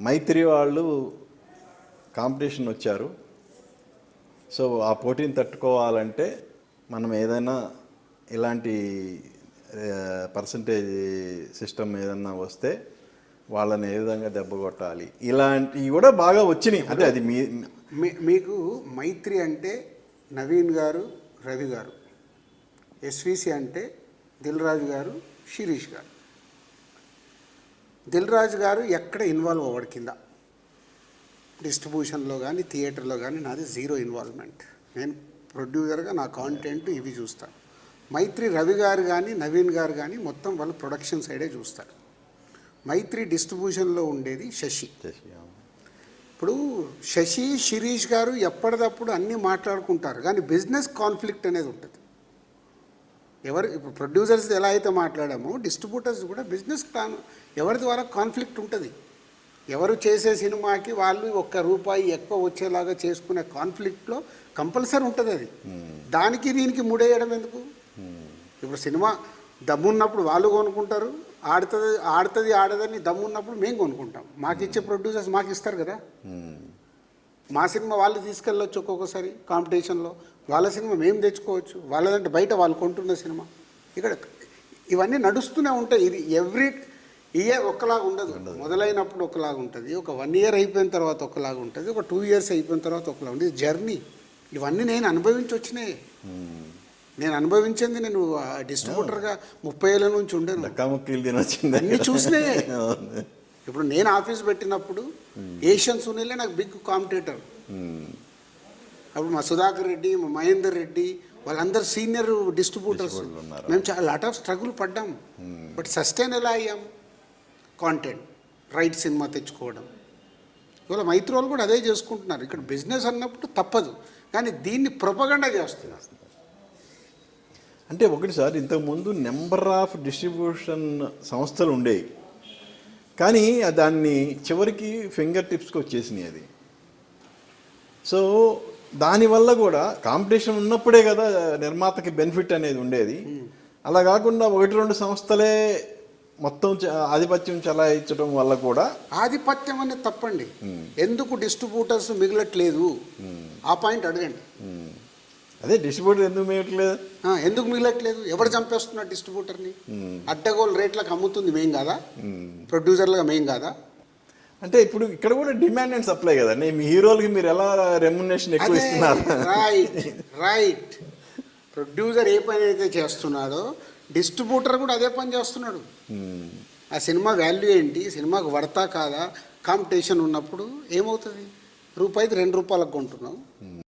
మైత్రి వాళ్ళు కాంపిటీషన్ వచ్చారు. సో ఆ పోటీని తట్టుకోవాలంటే మనం ఏదైనా ఇలాంటి పర్సంటేజ్ సిస్టమ్ ఏదన్నా వస్తే వాళ్ళని ఏ విధంగా దెబ్బ కొట్టాలి. ఇలాంటివి కూడా బాగా వచ్చినాయి. అంటే అది మీ మీ- మీకు మైత్రి అంటే నవీన్ గారు రవి గారు. ఎస్విసి అంటే దిల్ రాజు గారు శిరీష్ గారు. దిల్ రాజు గారు ఎక్కడ ఇన్వాల్వ్ అవ్వడు కింద. డిస్ట్రిబ్యూషన్లో కానీ థియేటర్లో కానీ నాది జీరో ఇన్వాల్వ్మెంట్. నేను ప్రొడ్యూసర్గా నా కాంటెంట్ ఇవి చూస్తాను మైత్రి రవి గారు కానీ నవీన్ గారు కానీ మొత్తం వాళ్ళు ప్రొడక్షన్ సైడే చూస్తారు మైత్రి డిస్ట్రిబ్యూషన్లో ఉండేది శశి. ఇప్పుడు శశి శిరీష్ గారు ఎప్పటికప్పుడు అన్నీ మాట్లాడుకుంటారు. కానీ బిజినెస్ కాన్ఫ్లిక్ట్ అనేది ఉంటుంది. ఎవరు ఇప్పుడు ప్రొడ్యూసర్స్ ఎలా అయితే మాట్లాడామో డిస్ట్రిబ్యూటర్స్ కూడా బిజినెస్ ప్లాన్ ఎవరి ద్వారా కాన్ఫ్లిక్ట్ ఉంటుంది. ఎవరు చేసే సినిమాకి వాళ్ళు ఒక్క రూపాయి ఎక్కువ వచ్చేలాగా చేసుకునే కాన్ఫ్లిక్ట్లో కంపల్సరీ ఉంటుంది అది. దానికి దీనికి ముడేయడం ఎందుకు? ఇప్పుడు సినిమా దమ్మున్నప్పుడు వాళ్ళు కొనుక్కుంటారు ఆడుతుంది ఆడుతుంది ఆడదని దమ్మున్నప్పుడు మేము కొనుక్కుంటాం. మాకు ఇచ్చే ప్రొడ్యూసర్స్ మాకు ఇస్తారు కదా. మా సినిమా వాళ్ళు తీసుకెళ్ళొచ్చు ఒక్కొక్కసారి కాంపిటీషన్లో. వాళ్ళ సినిమా మేము తెచ్చుకోవచ్చు. వాళ్ళదంటే బయట వాళ్ళు కొంటున్న సినిమా. ఇక్కడ ఇవన్నీ నడుస్తూనే ఉంటాయి. ఇది ఎవ్రీ ఇయర్ ఒకలాగా ఉండదు. మొదలైనప్పుడు ఒకలాగా ఉంటుంది. ఒక వన్ ఇయర్ అయిపోయిన తర్వాత ఒకలాగా ఉంటుంది. ఒక టూ ఇయర్స్ అయిపోయిన తర్వాత ఒకలాగా ఉంటుంది. జర్నీ. ఇవన్నీ నేను అనుభవించి వచ్చినాయి. నేను అనుభవించింది నేను డిస్ట్రిబ్యూటర్గా ముప్పై ఏళ్ళ నుంచి ఉండను. తినొచ్చింది అన్నీ చూసినాయే. ఇప్పుడు నేను ఆఫీస్ పెట్టినప్పుడు ఏషియన్ సునీలే నాకు బిగ్ కాంపిటేటర్. అప్పుడు మా సుధాకర్ రెడ్డి మా మహేందర్ రెడ్డి వాళ్ళందరూ సీనియర్ డిస్ట్రిబ్యూటర్స్. మేము చాలా లాట్ ఆఫ్ స్ట్రగుల్ పడ్డాం. బట్ సస్టైన్ ఎలా అయ్యాం? కాంటెంట్ రైట్ సినిమా తెచ్చుకోవడం. ఇవాళ మైత్రి వాళ్ళు కూడా అదే చేసుకుంటున్నారు. ఇక్కడ బిజినెస్ అన్నప్పుడు తప్పదు. కానీ దీన్ని ప్రొపగండా చేస్తున్నారు. అంటే ఒకటి సార్ ఇంతకుముందు నెంబర్ ఆఫ్ డిస్ట్రిబ్యూషన్ సంస్థలు ఉండేవి. కానీ దాన్ని చివరికి ఫింగర్ టిప్స్కి వచ్చేసినాయి అది. సో దానివల్ల కూడా కాంపిటీషన్ ఉన్నప్పుడే కదా నిర్మాతకి బెనిఫిట్ అనేది ఉండేది. అలా కాకుండా ఒకటి రెండు సంస్థలే మొత్తం ఆధిపత్యం చలాయించడం వల్ల కూడా ఆధిపత్యం అనేది తప్పండి. ఎందుకు డిస్ట్రిబ్యూటర్స్ మిగలట్లేదు? ఆ పాయింట్ అడగండి. అదే డిస్ట్రిబ్యూటర్ ఎందుకు మేయట్లేదు ఆ, ఎందుకు మిగలట్లేదు ఎవరు చంపేస్తున్నారు డిస్ట్రిబ్యూటర్ని? అడ్డగోలు రేట్లకు అమ్ముతుంది మేం కాదా? ప్రొడ్యూసర్లుగా మేం కాదా? అంటే ఇప్పుడు ఇక్కడ కూడా డిమాండ్ అండ్ సప్లై కదండి. మీ హీరోలకి మీరు ఎలా రెమ్యునేషన్ ఎక్కువ ఇస్తున్నారు? రైట్ రైట్ ప్రొడ్యూసర్ ఏ పని అయితే చేస్తున్నాడో డిస్ట్రిబ్యూటర్ కూడా అదే పని చేస్తున్నాడు. ఉమ్, ఆ సినిమా వాల్యూ ఏంటి? సినిమాకు వర్తా కాదా? కాంపిటీషన్ ఉన్నప్పుడు ఏమవుతుంది? రూపాయికి రెండు రూపాయలకు కొంటున్నాం.